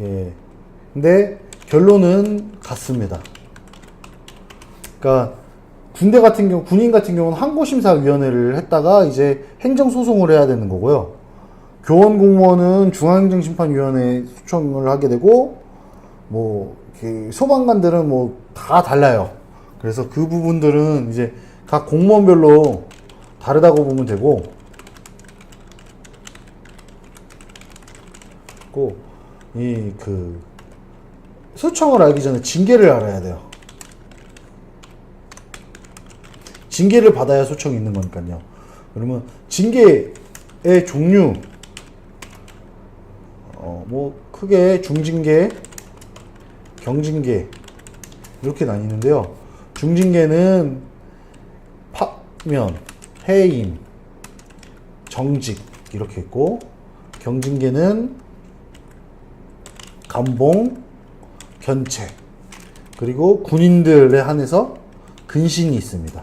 예. 근데 결론은 같습니다. 그러니까 군대 같은 경우, 군인 같은 경우는 항고심사위원회를 했다가 이제 행정소송을 해야 되는 거고요. 교원 공무원은 중앙행정심판위원회 소청을 하게 되고, 뭐, 소방관들은 뭐 다 달라요. 그래서 그 부분들은 이제 각 공무원별로 다르다고 보면 되고, 고, 이, 그, 소청을 알기 전에 징계를 알아야 돼요. 징계를 받아야 소청이 있는 거니까요. 그러면 징계의 종류, 어, 뭐, 크게 중징계, 경징계, 이렇게 나뉘는데요. 중징계는 파면, 해임, 정직, 이렇게 있고, 경징계는 감봉, 견책, 그리고 군인들에 한해서 근신이 있습니다.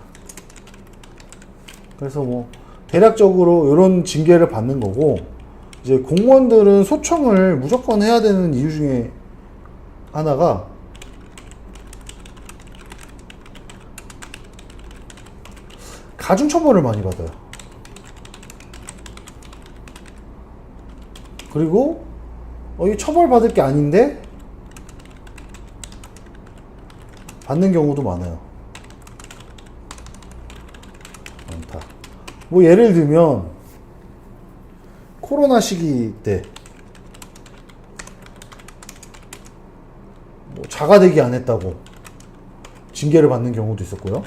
그래서 뭐 대략적으로 이런 징계를 받는 거고 이제 공무원들은 소청을 무조건 해야 되는 이유 중에 하나가 가중 처벌을 많이 받아요. 그리고 어, 이 처벌 받을 게 아닌데 받는 경우도 많아요. 많다. 뭐 예를 들면 코로나 시기 때 뭐 자가 대기 안 했다고 징계를 받는 경우도 있었고요.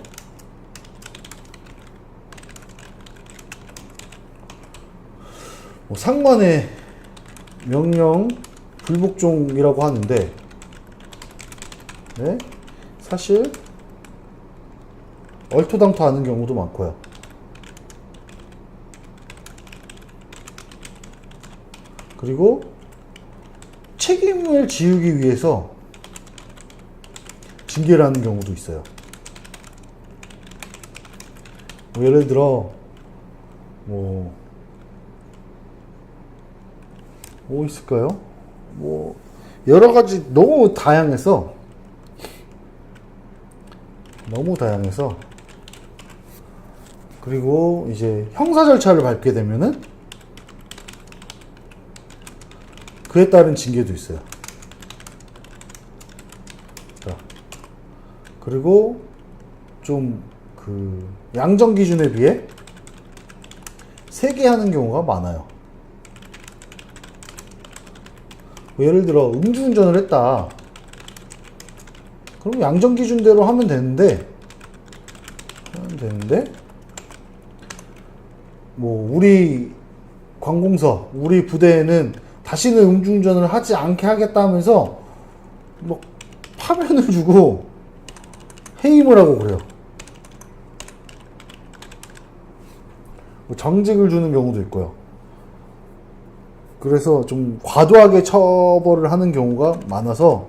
뭐 상관의 명령 불복종이라고 하는데 네? 사실 얼토당토 하는 경우도 많고요. 그리고 책임을 지우기 위해서 징계를 하는 경우도 있어요. 뭐 예를 들어 뭐, 뭐 있을까요? 뭐 여러 가지 너무 다양해서 너무 다양해서 그리고 이제 형사 절차를 밟게 되면은 그에 따른 징계도 있어요. 자, 그리고 좀 그 양정 기준에 비해 세게 하는 경우가 많아요. 뭐 예를 들어 음주운전을 했다. 그럼 양정 기준대로 하면 되는데 하면 되는데 뭐 우리 관공서 우리 부대에는 다시는 음주운전을 하지 않게 하겠다면서 뭐 파면을 주고 해임을 하고 그래요. 뭐 정직을 주는 경우도 있고요. 그래서 좀 과도하게 처벌을 하는 경우가 많아서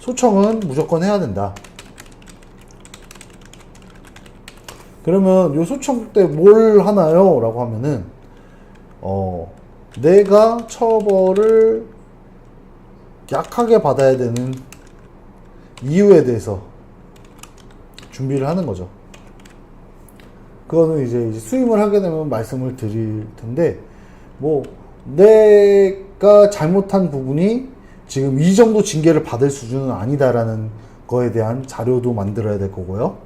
소청은 무조건 해야 된다. 그러면 요 소청 때 뭘 하나요? 라고 하면은, 어, 내가 처벌을 약하게 받아야 되는 이유에 대해서 준비를 하는 거죠. 그거는 이제 수임을 하게 되면 말씀을 드릴 텐데, 뭐, 내가 잘못한 부분이 지금 이 정도 징계를 받을 수준은 아니다라는 거에 대한 자료도 만들어야 될 거고요.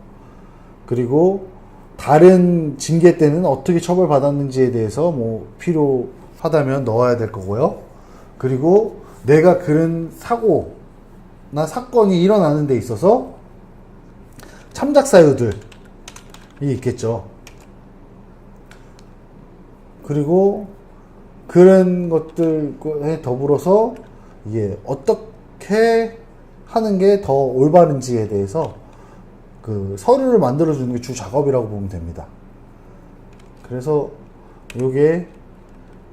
그리고 다른 징계 때는 어떻게 처벌받았는지에 대해서 뭐 필요하다면 넣어야 될 거고요. 그리고 내가 그런 사고나 사건이 일어나는 데 있어서 참작 사유들이 있겠죠. 그리고 그런 것들에 더불어서 이게 어떻게 하는 게 더 올바른지에 대해서 그 서류를 만들어 주는 게 주 작업이라고 보면 됩니다. 그래서 이게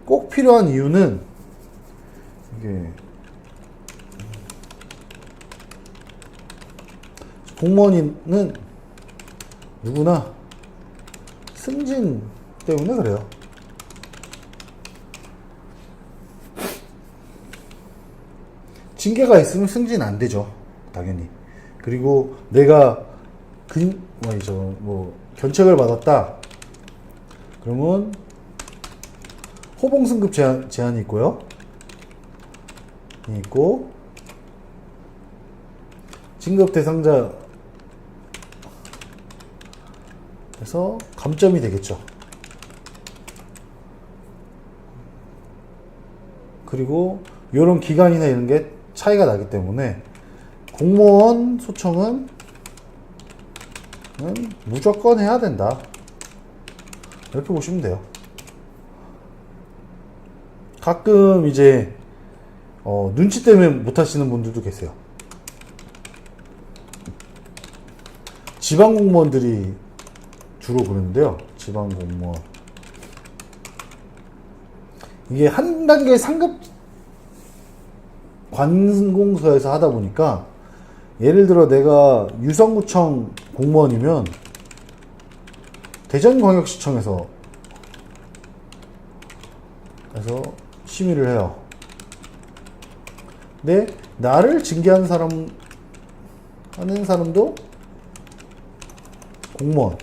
꼭 필요한 이유는 이게 공무원은 누구나 승진 때문에 그래요. 징계가 있으면 승진 안 되죠. 당연히. 그리고 내가 근, 뭐죠, 뭐, 견책을 받았다. 그러면 호봉 승급 제한, 제한이 있고요. 이 있고, 진급 대상자 에서 감점이 되겠죠. 그리고 이런 기간이나 이런 게 차이가 나기 때문에 공무원 소청은 은 무조건 해야 된다. 이렇게 보시면 돼요. 가끔 이제 어, 눈치 때문에 못 하시는 분들도 계세요. 지방 공무원들이 주로 그러는데요. 지방 공무원. 이게 한 단계 상급 관공서에서 하다 보니까 예를 들어 내가 유성구청 공무원이면 대전광역시청에서 그래서 심의를 해요. 근데 나를 징계하는 사람 하는 사람도 공무원.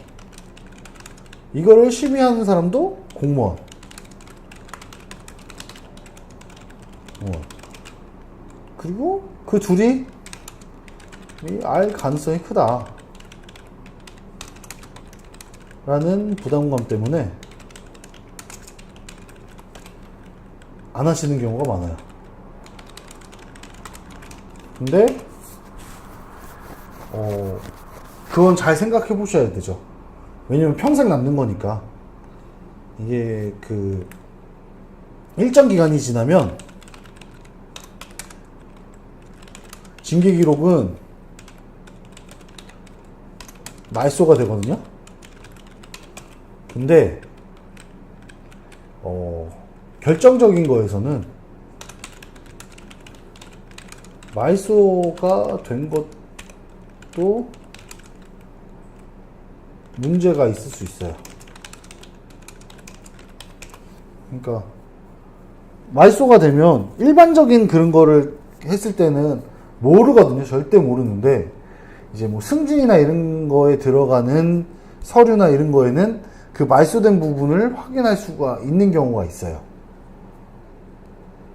이거를 심의하는 사람도 공무원. 공무원. 그리고 그 둘이 이알 가능성이 크다. 라는 부담감 때문에 안 하시는 경우가 많아요. 근데, 어, 그건 잘 생각해 보셔야 되죠. 왜냐면 평생 남는 거니까. 이게 그, 일정 기간이 지나면, 징계 기록은 말소가 되거든요. 근데, 어, 결정적인 거에서는 말소가 된 것도 문제가 있을 수 있어요. 그러니까 말소가 되면 일반적인 그런 거를 했을 때는 모르거든요. 절대 모르는데 이제 뭐 승진이나 이런 거에 들어가는 서류나 이런 거에는 그 말소된 부분을 확인할 수가 있는 경우가 있어요.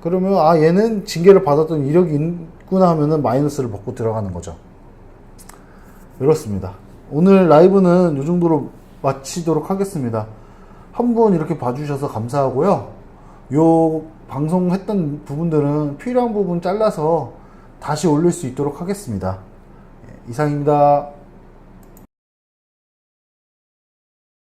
그러면 아 얘는 징계를 받았던 이력이 있구나 하면은 마이너스를 벗고 들어가는 거죠. 이렇습니다. 오늘 라이브는 이 정도로 마치도록 하겠습니다. 한분 이렇게 봐주셔서 감사하고요. 요 방송했던 부분들은 필요한 부분 잘라서 다시 올릴 수 있도록 하겠습니다. 예, 이상입니다.